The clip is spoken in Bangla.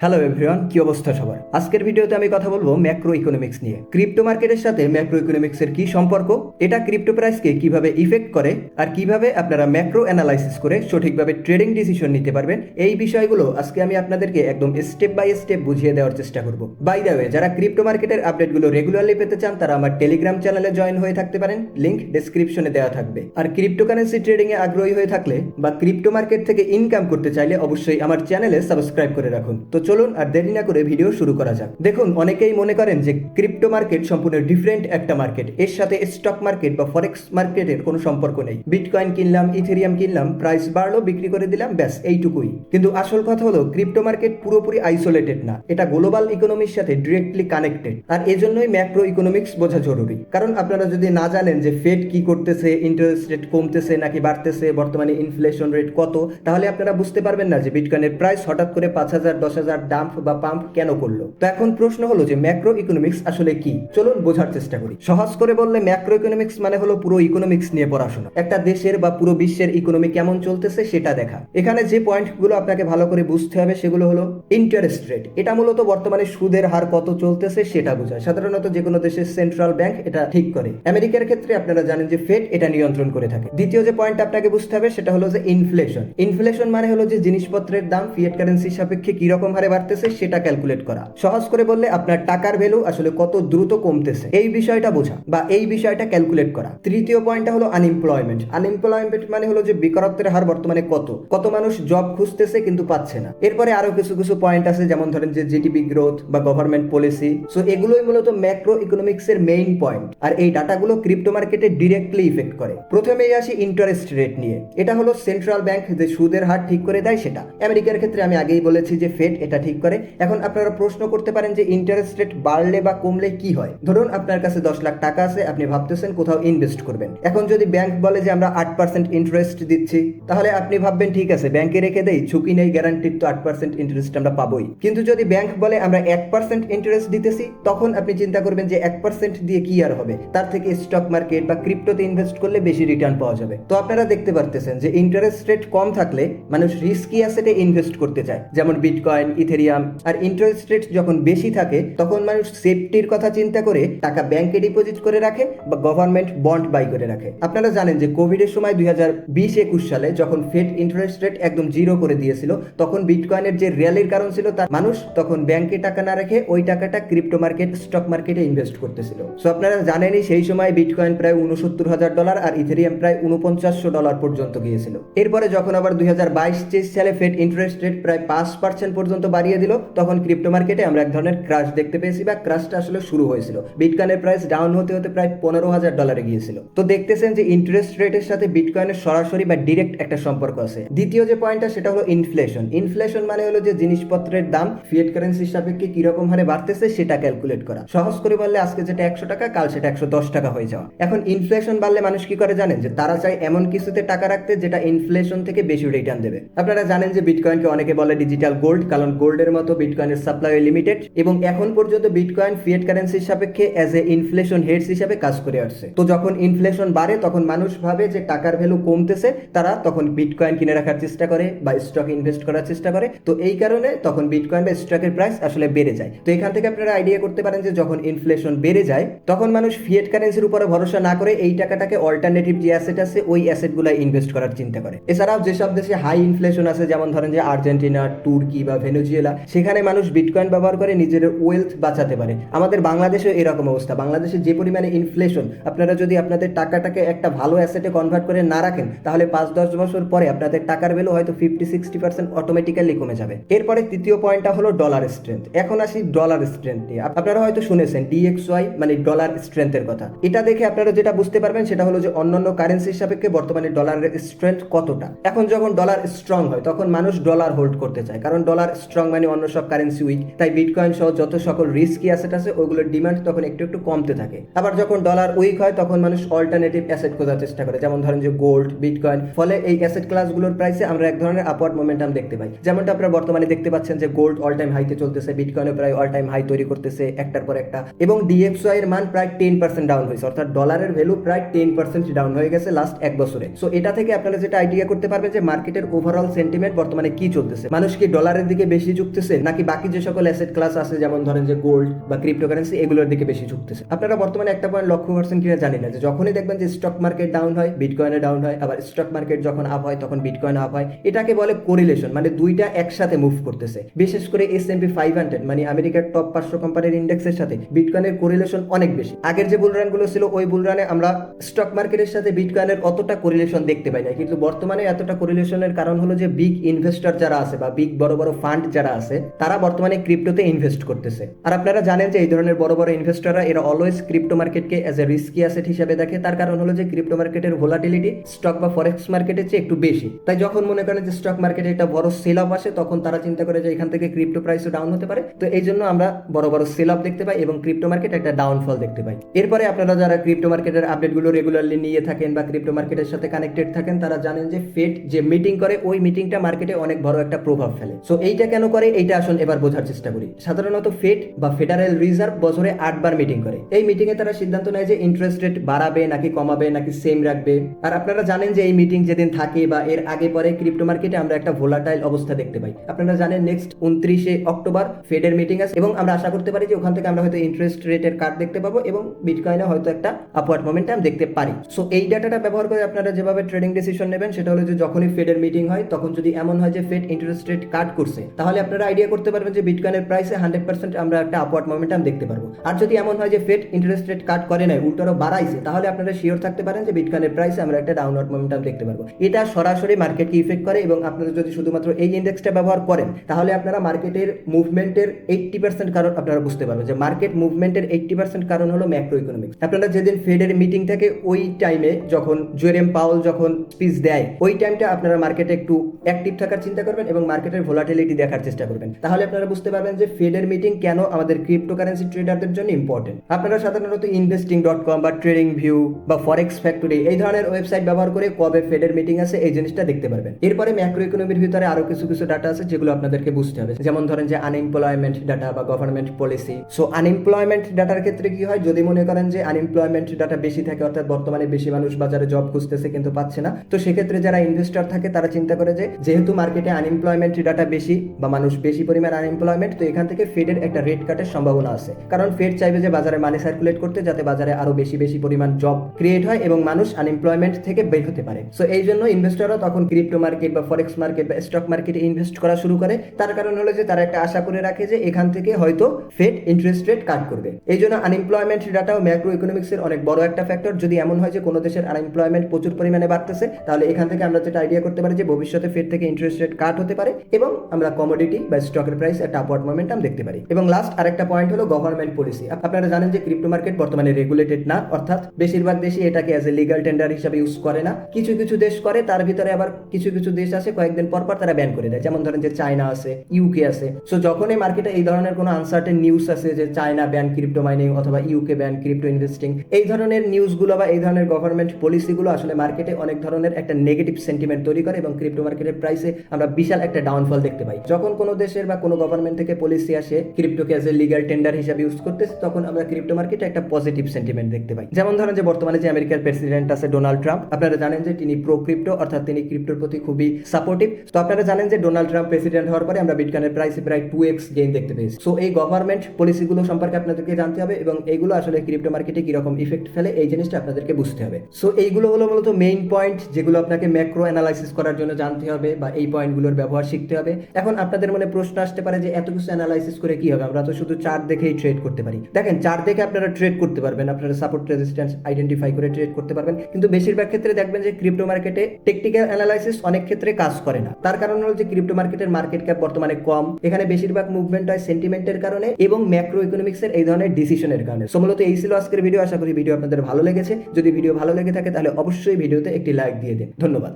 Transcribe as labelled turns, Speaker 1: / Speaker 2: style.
Speaker 1: হ্যালো এভরিওয়ান কি অবস্থা সবার? আজকের ভিডিওতে আমি কথা বলব ম্যাক্রো ইকোনমিক্স নিয়ে। ক্রিপ্টো মার্কেটের সাথে ম্যাক্রো ইকোনমিক্সের কি সম্পর্ক? এটা ক্রিপ্টো প্রাইসকে কীভাবে ইফেক্ট করে? আর কীভাবে আপনারা ম্যাক্রো অ্যানালাইসিস করে সঠিকভাবে ট্রেডিং ডিসিশন নিতে পারবেন? এই বিষয়গুলো আজকে আমি আপনাদেরকে একদম স্টেপ বাই স্টেপ বুঝিয়ে দেওয়ার চেষ্টা করব। বাই দ্য ওয়ে যারা ক্রিপ্টো মার্কেটের আপডেটগুলো রেগুলারলি পেতে চান, তারা আমার টেলিগ্রাম চ্যানেলে জয়েন হয়ে থাকতে পারেন। লিংক ডেসক্রিপশনে দেওয়া থাকবে। আর ক্রিপ্টোকারেন্সি ট্রেডিং এ আগ্রহী হয়ে থাকলে বা ক্রিপ্টো মার্কেট থেকে ইনকাম করতে চাইলে অবশ্যই আমার চ্যানেলে সাবস্ক্রাইব করে রাখুন। তো চলুন আর দেরি না করে ভিডিও শুরু করা যাক। দেখুন, অনেকেই মনে করেন যে ক্রিপ্টো মার্কেট সম্পূর্ণ ডিফারেন্ট একটা মার্কেট এর সাথে স্টক মার্কেট বা ফরেক্স মার্কেটের কোনো সম্পর্ক নেই। বিটকয়েন কিনলাম ইথেরিয়াম কিনলাম প্রাইস বাড়লো, বিক্রি করে দিলাম, ব্যাস, এইটুকুই। কিন্তু আসল কথা হলো ক্রিপ্টো মার্কেট পুরোপুরি আইসোলেটেড না। এটা গ্লোবাল ইকোনমির সাথে ডিরেক্টলি কানেক্টেড আর এজন্যই ম্যাক্রো ইকোনমিক্স বোঝা জরুরি। কারণ আপনারা যদি না জানেন যে ফেড কি করতেছে ইন্টারেস্ট রেট কমতেছে নাকি বাড়তেছে, বর্তমানে ইনফ্লেশন রেট কত, তাহলে আপনারা বুঝতে পারবেন না যে বিটকয়েনের প্রাইস হঠাৎ করে পাঁচ হাজার, দশ হাজার ডাম্প বা পাম্প কেন করল? তো এখন প্রশ্ন হলো যে ম্যাক্রো ইকোনমিক্স আসলে কি? চলুন বোঝার চেষ্টা করি। সহজ করে বললে ম্যাক্রো ইকোনমিক্স মানে হলো পুরো ইকোনমিক্স নিয়ে পড়াশোনা। একটা দেশের বা পুরো বিশ্বের ইকোনমি কেমন চলতেছে সেটা দেখা। এখানে যে পয়েন্টগুলো আপনাকে ভালো করে বুঝতে হবে সেগুলো হলো ইন্টারেস্ট রেট এটা মূলত বর্তমানে সুদের হার কত চলতেছে সেটা বোঝায়। সাধারণত যে কোনো দেশের সেন্ট্রাল ব্যাংক এটা ঠিক করে। আমেরিকার ক্ষেত্রে আপনারা জানেন যে ফেড এটা নিয়ন্ত্রণ করে থাকে। দ্বিতীয় যে পয়েন্ট আপনাকে বুঝতে হবে সেটা হলো যে ইনফ্লেশন ইনফ্লেশন মানে হলো যে জিনিসপত্রের দাম ফিয়েট কারেন্সির সাপেক্ষে কি রকম হারে বাড়তেছে, সেটা ক্যালকুলেট করা। সহজ করে বললে আপনার টাকার ভ্যালু আসলে কত দ্রুত কমতেছে। এই বিষয়টা বোঝা বা এই বিষয়টা ক্যালকুলেট করা। তৃতীয় পয়েন্টটা হলো আনএমপ্লয়মেন্ট আনএমপ্লয়মেন্ট মানে হলো যে বেকারত্বের হার বর্তমানে কত। কত মানুষ জব খুঁজতেছে কিন্তু পাচ্ছে না। এরপরে আরও কিছু কিছু পয়েন্ট আছে, যেমন ধরেন যে জিডিপি গ্রোথ বা গভর্নমেন্ট পলিসি সো এগুলোই মূলত ম্যাক্রো ইকোনমিক্স এর মেইন পয়েন্ট আর এই ডাটাগুলো ক্রিপ্টো মার্কেটে ডিরেক্টলি ইফেক্ট করে। প্রথমেই আসি ইন্টারেস্ট রেট নিয়ে। এটা হলো সেন্ট্রাল ব্যাংক যে সুদের হার ঠিক করে দেয় সেটা। আমেরিকার ক্ষেত্রে আমি আগেই বলেছি যে ফেড এটা ঠিক করে। এখন আপনারা প্রশ্ন করতে পারেন যে ইন্টারেস্ট রেট বাড়লে বা কমলে কি হয়। ধরুন আপনার কাছে দশ লাখ টাকা আছে, আপনি ভাবতেছেন কোথাও ইনভেস্ট করবেন। এখন যদি ব্যাংক বলে যে আমরা আট পার্সেন্ট ইন্টারেস্ট দিচ্ছি, তাহলে আপনি ভাববেন, ঠিক আছে ব্যাংকে রেখে দেই, ঝুঁকি নেই গ্যারান্টিড তো আট পার্সেন্ট ইন্টারেস্ট আমরা পাবোই। কিন্তু যদি ব্যাংক বলে আমরা এক পার্সেন্ট ইন্টারেস্ট দিতেছি, তখন আপনি চিন্তা করবেন যে এক পার্সেন্ট দিয়ে কি আর হবে? তার থেকে স্টক মার্কেট বা ক্রিপ্টোতে ইনভেস্ট করলে বেশি রিটার্ন পাওয়া যাবে। তো আপনারা দেখতে পারতেছেন যে ইন্টারেস্ট রেট কম থাকলে মানুষ রিস্কি অ্যাসেটে ইনভেস্ট করতে চায়। যেমন বিটকয়েন ইথেরিয়াম আর ইন্টারেস্ট রেট যখন বেশি থাকে, তখন মানুষ সেফটির কথা চিন্তা করে টাকা ব্যাংকে ডিপোজিট করে রাখে বা গভর্নমেন্ট বন্ড বাই করে রাখে। আপনারা জানেন যে কোভিডের সময় দুই হাজার বিশ একুশ সালে যখন ফেড ইন্টারেস্ট রেট একদম জিরো করে দিয়েছিল, তখন বিটকয়েনের যে র্যালির কারণ ছিল তার মানুষ তখন ব্যাংকে টাকা না রেখে ওই টাকাটা ক্রিপ্টো মার্কেট স্টক মার্কেটে ইনভেস্ট করতেছিল। সো আপনারা জানেনই সেই সময় বিটকয়েন প্রায় উনসত্তর হাজার ডলার আর ইথেরিয়াম প্রায় উনপঞ্চাশশো ডলার পর্যন্ত গিয়েছিল। এরপরে যখন আবার দুই হাজার বাইশ সালে ফেড ইন্টারেস্ট রেট প্রায় পাঁচ পার্সেন্ট পর্যন্ত বাড়িয়ে দিল, তখন ক্রিপ্টো মার্কেটে আমরা এক ধরনের ক্রাশ দেখতে পেয়েছি বা ক্রাশটা আসলে শুরু হয়েছিল। বিটকয়েনের প্রাইস ডাউন হতে হতে প্রায় পনেরো হাজার ডলারে গিয়েছিল। তো দেখতেছেন যে ইন্টারেস্ট রেটের সাথে বিটকয়েনের সরাসরি বা ডিরেক্ট একটা সম্পর্ক আছে। দ্বিতীয় যে পয়েন্টটা সেটা হলো ইনফ্লেশন ইনফ্লেশন মানে হলো যে জিনিসপত্রের দাম ফিয়েট কারেন্সির সাপেক্ষে কীরকম হারে বাড়তেছে সেটা ক্যালকুলেট করা। সহজ করে বললে আজকে যেটা একশো টাকা, কাল সেটা একশো দশ টাকা হয়ে যাওয়া। এখন ইনফ্লেশন বাড়লে মানুষ কি করে জানেন? যে তারা চায় এমন কিছুতে টাকা রাখতে যেটা ইনফ্লেশন থেকে বেশি রিটার্ন দেবে। আপনারা জানেন যে বিটকয়েনকে অনেকে বলে ডিজিটাল গোল্ড কারণ গোল্ডের মতো বিটকয়েনের সাপ্লাই লিমিটেড এবং এখন পর্যন্ত বিটকয়েন ফিয়েট কারেন্সির সাপেক্ষে অ্যাজ এ ইনফ্লেশন হেডস হিসাবে কাজ করে আসছে। তো যখন ইনফ্লেশন বাড়ে, তখন মানুষ ভাবে যে টাকার ভ্যালু কমতেছে, তারা তখন বিটকয়েন কিনে রাখার চেষ্টা করে বা স্টক ইনভেস্ট করার চেষ্টা করে। তো এই কারণে তখন বিটকয়েন বা স্টকের প্রাইস আসলে বেড়ে যায়। তো এখান থেকে আপনারা আইডিয়া করতে পারেন যে যখন ইনফ্লেশন বেড়ে যায়, তখন মানুষ ফিয়েট কারেন্সির উপরে ভরসা না করে এই টাকাটাকে অল্টারনেটিভ যে অ্যাসেট আছে, ওই অ্যাসেটগুলো ইনভেস্ট করার চিন্তা করে। এছাড়াও যেসব দেশে হাই ইনফ্লেশন আছে, যেমন ধরেন যে আর্জেন্টিনা, তুর্কি বা ভেনেজুয়েলা সেখানে মানুষ বিটকয়েন ব্যবহার করে নিজের ওয়েলথ বাঁচাতে পারে। আমাদের বাংলাদেশে এরকম অবস্থা। বাংলাদেশে যে পরিমাণে ইনফ্লেশন আপনারা যদি আপনাদের টাকাটাকে একটা ভালো অ্যাসেটে কনভার্ট করে না রাখেন, তাহলে পাঁচ, দশ বছর পরে আপনাদের টাকার ভ্যালু হয়তো ফিফটি সিক্সটি পার্সেন্ট অটোমেটিক্যালি কমে যাবে। এরপরে তৃতীয় পয়েন্টটা হলো ডলার স্ট্রেংথ এখন আসি ডলার স্ট্রেংথ নিয়ে। আপনারা হয়তো শুনেছেন ডিএক্সওয়াই মানে ডলার স্ট্রেংথের কথা। এটা দেখে আপনারা যেটা বুঝতে পারবেন, সেটা হলো যে অন্যান্য কারেন্সির সাপেক্ষে বর্তমানে ডলারের স্ট্রেংথ কতটা। এখন যখন ডলার স্ট্রং হয়, তখন মানুষ ডলার হোল্ড করতে চায়। কারণ ডলার স্ট্রং মানে অন্য সব কারেন্সি উইক তাই বিটকয়েন সহ যত সকল রিস্কি অ্যাসেট আছে ওগুলোর ডিমান্ড তখন একটু একটু কমতে থাকে। আবার যখন ডলার উইক হয়, তখন মানুষ অল্টারনেটিভ অ্যাসেট খোঁজার চেষ্টা করে, যেমন ধরেন যে গোল্ড বিটকয়েন ফলে এই অ্যাসেট ক্লাসগুলোর প্রাইসে আমরা এক ধরনের আপওয়ার্ড মোমেন্টাম দেখতে পাই। যেমনটা আপনারা বর্তমানে দেখতে পাচ্ছেন যে গোল্ড অল টাইম হাইতে চলতেছে বিটকয়েনও প্রায় অল টাইম হাই তৈরি করতেছে একটার পর একটা। এবং ডিএক্সওয়াই এর মান প্রায় টেন পার্সেন্ট ডাউন হয়েছে, অর্থাৎ ডলারের ভ্যালু প্রায় টেন পার্সেন্ট ডাউন হয়ে গেছে লাস্ট এক বছরে। সো এটা থেকে আপনারা যেটা আইডিয়া করতে পারবেন যে মার্কেটের ওভারঅল সেন্টিমেন্ট বর্তমানে কি চলতেছে। মানুষ কি ডলারের দিকে বেশি ঝুঁকতেছে? নাকি বাকি যে সকল অ্যাসেট ক্লাস আছে, যেমন ধরেন যে গোল্ড বা ক্রিপ্টোকারেন্সি এগুলোর দিকে বেশি ঝুঁকতেছে? আপনারা বর্তমানে একটা পয়েন্ট লক্ষ্য করছেন কিনা জানি না। যে যখনই দেখবেন যে স্টক মার্কেট ডাউন হয় বিটকয়েনে ডাউন হয়, আবার স্টক মার্কেট যখন আপ হয়, তখন বিটকয়েন আপ হয়। এটাকে বলে কোরিলেশন মানে দুইটা একসাথে মুভ করতেছে। বিশেষ করে S M P five hundred মানে আমেরিকার টপ পাঁচশো কোম্পানির ইন্ডেক্সের সাথে বিটকয়েনের কোরিলেশন অনেক বেশি। আগের যে বুলরানগুলো ছিল, ওই বুলরানে আমরা স্টক মার্কেটের সাথে বিটকয়েনের অতটা কোরিলেশন দেখতে পাই না কিন্তু বর্তমানে এতটা কোরিলেশনের কারণ হলো যে বিগ ইনভেস্টর যারা আছে বা বিগ বড় বড় ফান্ড যারা আছে, তারা বর্তমানে ক্রিপ্টোতে ইনভেস্ট করতেছে। আর আপনারা জানেন যে এই ধরনের বড় বড় ইনভেস্টররা এরা অলওয়েজ ক্রিপ্টো মার্কেটকে অ্যাজ এ রিস্কি অ্যাসেট হিসেবে দেখে। তার কারণ হলো যে ক্রিপ্টো মার্কেটের ভোলাটিলিটি স্টক বা ফরেক্স মার্কেটের চেয়ে একটু বেশি। তাই যখন মনে করেন যে স্টক মার্কেটে একটা বড় সেল আপ আসে, তখন তারা চিন্তা করে যে এখান থেকে ক্রিপ্টো প্রাইসও ডাউন হতে পারে। তো এই জন্য আমরা বড় বড় সেল আপ দেখতে পাই এবং ক্রিপ্টো মার্কেট একটা ডাউনফল দেখতে পাই। এরপরে আপনারা যারা ক্রিপ্টো মার্কেটের আপডেটগুলো রেগুলারলি নিয়ে থাকেন বা ক্রিপ্টো মার্কেটের সাথে কানেক্টেড থাকেন, তারা জানেন যে ফেড যে মিটিং করে, ওই মিটিংটা মার্কেটে অনেক বড় একটা প্রভাব ফেলে। সো এইটা কেন করে, এইটা আসুন এবার বোঝার চেষ্টা করি। সাধারণত ফেড বা ফেডারেল রিজার্ভ বছরে আটবার মিটিং করে। এই মিটিং এ তারা সিদ্ধান্ত নেয় যে ইন্টারেস্ট রেট বাড়াবে নাকি কমাবে, নাকি সেম রাখবে। আর আপনারা জানেন যে এই মিটিং যেদিন থাকে বা এর আগে পরে ক্রিপ্টো মার্কেটে আমরা একটা ভোলাটাইল অবস্থা দেখতে পাই। আপনারা জানেন নেক্সট উনত্রিশে অক্টোবর ফেডের মিটিং আছে এবং আমরা আশা করতে পারি যে ওখান থেকে আমরা হয়তো ইন্টারেস্ট রেটের কার্ড দেখতে পাবো এবং বিটকয়েনে হয়তো একটা আপওয়ার্ড মোমেন্টাম দেখতে পারি। সো এই ডাটাটা ব্যবহার করে আপনারা যেভাবে ট্রেডিং ডিসিশন নেবেন, সেটা হলো যে যখনই ফেডের মিটিং হয়, তখন যদি এমন হয় যে ফেড ইন্টারেস্ট রেট কাট করছে তাহলে আপনারা আইডিয়া করতে পারবেন যে বিটকয়েনের প্রাইসে হান্ড্রেড পার্সেন্ট আমরা একটা আপওয়ার্ড মোমেন্টাম দেখতে পারব। আর যদি এমন হয় যে ফেড ইন্টারেস্ট রেট কাট করে নাই, উল্টারও বাড়াইছে, তাহলে আপনারা শিওর থাকতে পারেন যে বিটকয়েনের প্রাইসে আমরা একটা ডাউনওয়ার্ড মোমেন্টাম দেখতে পারব। এটা সরাসরি মার্কেটকে ইফেক্ট করে এবং আপনারা যদি শুধুমাত্র এই ইন্ডেক্সটা ব্যবহার করেন, তাহলে আপনারা মার্কেটের মুভমেন্টের এইট্টি পার্সেন্ট কারণ আপনারা বুঝতে পারবেন যে মার্কেট মুভমেন্টের এইট্টি পার্সেন্ট কারণ হলো ম্যাক্রো ইকোনমিক্স আপনারা যেদিন ফেডের মিটিং থাকে, ওই টাইমে যখন জোরেম পাউল যখন স্পিচ দেয়, ওই টাইমটা আপনারা মার্কেটে একটু অ্যাক্টিভ থাকার চিন্তা করবেন এবং মার্কেটের ভোলাটিলিটি দেখার চেষ্টা করবেন। তাহলে আপনারা বুঝতে পারবেন যে ফেডের মিটিং কেন আমাদের ক্রিপ্টোকারেন্সি ট্রেডারদের জন্য ইম্পর্টেন্ট আপনারা সাধারণত ইনভেস্টিং ডট কম বা ট্রেডিং ভিউ বা ফরেক্স ফ্যাক্টরি এই ধরনের ওয়েবসাইট ব্যবহার করে কবে ফেডের মিটিং আছে এই জিনিসটা দেখতে পারবেন। এরপরে ম্যাক্রো ইকোনমির ভিতরে আরও কিছু কিছু ডাটা আছে যেগুলো আপনাদেরকে বুঝতে হবে। যেমন ধরেন যে আনএমপ্লয়মেন্ট ডাটা বা গভর্নমেন্ট পলিসি সো আনএমপ্লয়মেন্ট ডাটার ক্ষেত্রে কি হয়? যদি মনে করেন যে আনএমপ্লয়মেন্ট ডাটা বেশি থাকে, অর্থাৎ বর্তমানে বেশি মানুষ বাজারে জব খুঁজতেছে কিন্তু পাচ্ছে না, তো সেক্ষেত্রে যারা ইনভেস্টর থাকে, তারা চিন্তা করে যে যেহেতু মার্কেটে আনএমপ্লয়মেন্ট ডাটা বেশি বা মানুষ বেশি পরিমাণ আনএমপ্লয়মেন্ট তো এখান থেকে ফেডের একটা রেট কাটের সম্ভাবনা আছে। কারণ ফেড চাইবে যে বাজারে মানি সার্কুলেট করতে যাতে বাজারে আরও বেশি বেশি পরিমাণ জব ক্রিয়েট হয় এবং মানুষ আনএমপ্লয়মেন্ট থেকে বের হতে পারে। সো এই জন্য ইনভেস্টররা তখন ক্রিপ্টো মার্কেট বা ফরেক্স মার্কেট বা স্টক মার্কেটে ইনভেস্ট করা শুরু করে। তার কারণ হলো যে তারা একটা আশা করে রাখে যে এখান থেকে হয়তো ফেড ইন্টারেস্ট রেট কাট করবে। এই জন্য আনএমপ্লয়মেন্ট ডাটা ও ম্যাক্রো ইকোনমিক্সের অনেক বড় একটা ফ্যাক্টর যদি এমন হয় যে কোনো দেশের আনএমপ্লয়মেন্ট প্রচুর পরিমাণে বাড়তেছে, তাহলে এখান থেকে আমরা যেটা আইডিয়া করতে পারি যে ভবিষ্যতে ফেড থেকে ইন্টারেস্ট রেট কাট হতে পারে এবং আমরা কমোডিটি বা স্টকের প্রাইস একটা আপওয়ার্ড মোমেন্টাম দেখতে পারি। এবং লাস্ট আরেকটা পয়েন্ট হলো গভর্নমেন্ট পলিসি আপনারা জানেন যে ক্রিপ্টো মার্কেট বর্তমানে রেগুলেটেড না, অর্থাৎ বেশিরভাগ দেশই এটাকে অ্যাজ এ লিগাল টেন্ডার হিসাবে ইউজ করে না। কিছু কিছু দেশ করে, তার ভিতরে আবার কিছু কিছু দেশ আছে, কয়েকদিন পর পর তারা ব্যান করে দেয়। যেমন ধরেন যে চায়না আছে ইউকে আছে। সো যখন এই মার্কেটে এই ধরনের কোনো আনসার্টেন নিউজ আছে যে চায়না ব্যান ক্রিপ্টো মাইনিং অথবা ইউকে ব্যান ক্রিপ্টো ইনভেস্টিং এই ধরনের নিউজগুলো বা এই ধরনের গভর্নমেন্ট পলিসিগুলো আসলে মার্কেটে অনেক ধরনের একটা নেগেটিভ সেন্টিমেন্ট তৈরি করে এবং ক্রিপ্টো মার্কেটের প্রাইসে আমরা বিশাল একটা ডাউনফল দেখতে পাই। যখন কোনো দেশের বা কোনো গভর্নমেন্ট থেকে পলিসি আসে ক্রিপ্টোকে অ্যাজ এ লিগাল টেন্ডার হিসাবে ইউজ করতেছে, তখন আমরা ক্রিপ্টো মার্কেটে একটা পজিটিভ সেন্টিমেন্ট দেখতে পাই। যেমন ধরেন যে বর্তমানে যে আমেরিকার প্রেসিডেন্ট আছে ডোনাল্ড ট্রাম্প আপনারা জানেন যে তিনি প্রো ক্রিপ্টো অর্থাৎ তিনি ক্রিপ্টোর প্রতি খুবই সাপোর্টিভ তো আপনারা জানেন যে ডোনাল্ড ট্রাম্প প্রেসিডেন্ট হওয়ার পরে আমরা বিটকয়েনের প্রাইসে প্রায় টু এক্স গেইন দেখতে পেয়েছি। সো এই গভর্নমেন্ট পলিসিগুলো সম্পর্কে আপনাদেরকে জানতে হবে এবং এইগুলো আসলে ক্রিপ্টো মার্কেটে কীরকম ইফেক্ট ফেলে, এই জিনিসটা আপনাদেরকে বুঝতে হবে। সো এইগুলো হলো মূলত মেইন পয়েন্ট যেগুলো আপনাকে ম্যাক্রো অ্যানালাইসিস করার জন্য জানতে হবে বা এই পয়েন্টগুলোর ব্যবহার শিখতে হবে। এখন আপনাদের মনে প্রশ্ন আসতে পারে যে এত কিছু অ্যানালাইসিস করে কি হবে? আমরা তো শুধু চার্ট দেখেই ট্রেড করতে পারি। দেখেন চার্ট দেখে আপনারা ট্রেড করতে পারবেন, আপনারা সাপোর্ট রেজিস্ট্যান্স আইডেন্টিফাই করে ট্রেড করতে পারবেন। কিন্তু বেশিরভাগ ক্ষেত্রে দেখবেন যে ক্রিপ্টো মার্কেটে টেকনিক্যাল অ্যানালাইসিস অনেক ক্ষেত্রে কাজ করে না। তার কারণ হলো যে ক্রিপ্টো মার্কেটের মার্কেট ক্যাপ বর্তমানে কম। এখানে বেশিরভাগ মুভমেন্ট হয় সেন্টিমেন্টের কারণে এবং ম্যাক্রো ইকোনমিক্সের এই ধরনের ডিসিশনের কারণে। সো মূলত এই ছিল আজকের ভিডিও আশা করি ভিডিও আপনাদের ভালো লেগেছে। যদি ভিডিও ভালো লেগে থাকে, তাহলে অবশ্যই ভিডিওতে একটি লাইক দিয়ে দিন। ধন্যবাদ।